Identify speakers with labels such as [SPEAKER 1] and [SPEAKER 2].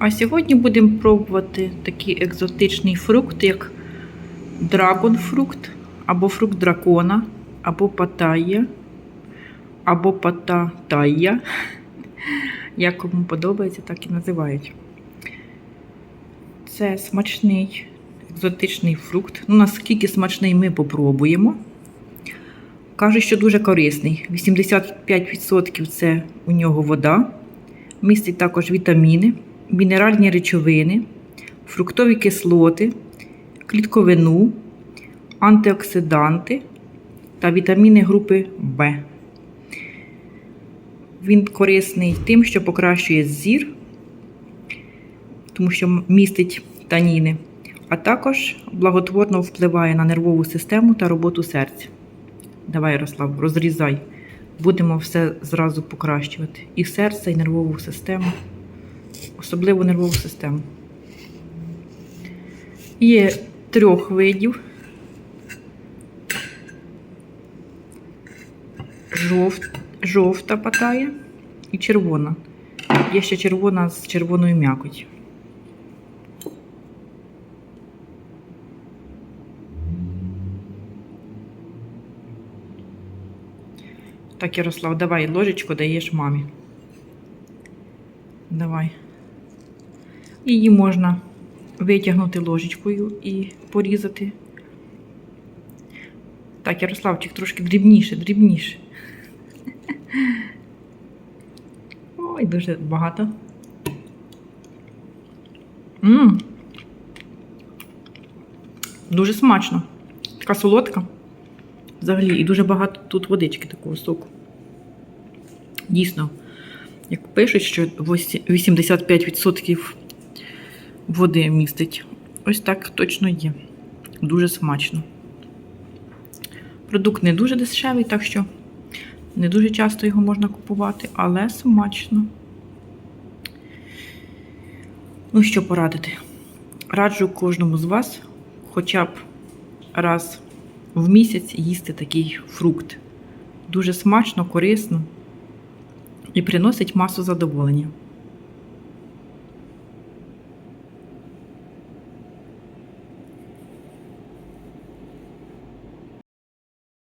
[SPEAKER 1] А сьогодні будемо пробувати такий екзотичний фрукт, як драгонфрукт, або фрукт дракона, або паттайя, або паттайя. Як кому подобається, так і називають. Це смачний екзотичний фрукт. Ну, наскільки смачний, ми попробуємо. Кажуть, що дуже корисний. 85% це у нього вода. Містить також вітаміни, мінеральні речовини, фруктові кислоти, клітковину, антиоксиданти та вітаміни групи В. Він корисний тим, що покращує зір, тому що містить таніни, а також благотворно впливає на нервову систему та роботу серця. Давай, Ярослав, розрізай. Будемо все зразу покращувати. І серце, і нервову систему, особливо нервову систему. Є трьох видів. Жовт, жовта патая і червона. Є ще червона з червоною м'якотю. Так, Ярослав, давай ложечку даєш мамі. Давай. Її можна витягнути ложечкою і порізати. Так, Ярославчик, трошки дрібніше, дрібніше. Ой, дуже багато. Мм. Дуже смачно. Така солодка. Взагалі, і дуже багато тут водички такого соку. Дійсно, як пишуть, що 85% води містить. Ось так точно є. Дуже смачно. Продукт не дуже дешевий, так що не дуже часто його можна купувати, але смачно. Ну, що порадити? Раджу кожному з вас хоча б раз в місяць їсти такий фрукт. Дуже смачно, корисно і приносить масу задоволення.